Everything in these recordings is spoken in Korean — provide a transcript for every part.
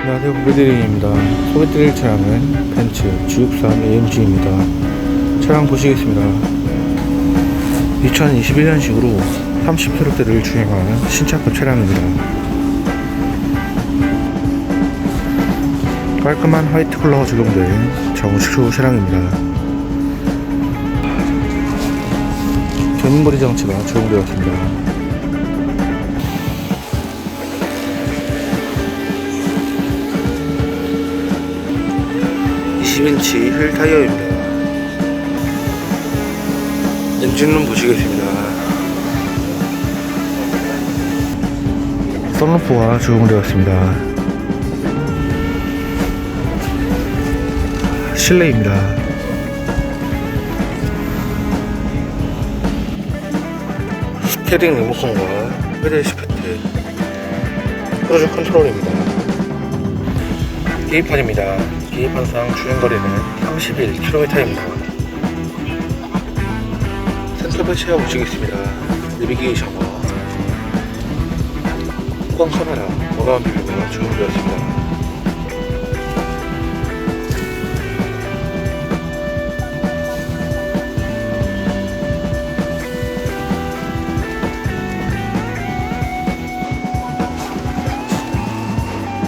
안녕하세요. 고객드림입니다. 소개드릴 차량은 벤츠 G63 AMG입니다. 차량 보시겠습니다. 2021년식으로 30km대를 주행한 신차급 차량입니다. 깔끔한 화이트 컬러가 적용된 정식초 차량입니다. 견인거리 장치가 적용되었습니다 20인치 휠 타이어입니다. 엔진룸 보시겠습니다. 썬루프가 적용되었습니다. 실내입니다. 스테링 리모컨과 페달 시프트, 크루즈 컨트롤입니다. 계기판입니다. 계기판상 주행거리는 31km입니다. 센서 배치해 보시겠습니다. 내비게이션과 후방 카메라, 보라한 비교가 적용되었습니다.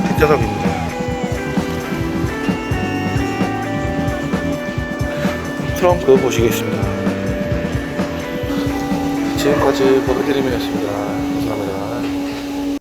뒷좌석입니다. 트렁크 보시겠습니다. 지금까지 버그드림이었습니다.